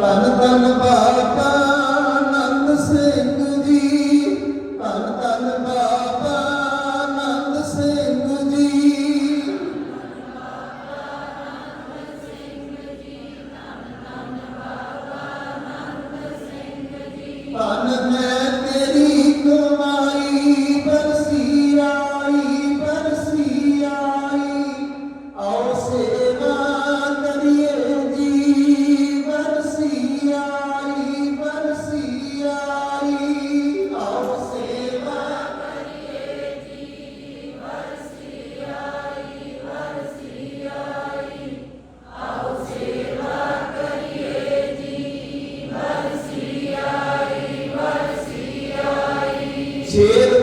ਧੰਨ ਧੰਨ ਬਾਬਾ ਆਨੰਦ ਸਿੰਘ ਜੀ। ਧੰਨ ਧੰਨ ਬਾਬਾ ਆਨੰਦ ਸਿੰਘ ਜੀ। ਧੰਨ ਧੰਨ cheira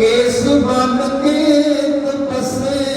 ਕੇਸ ਬਨ ਕੇ ਤਪਸੇ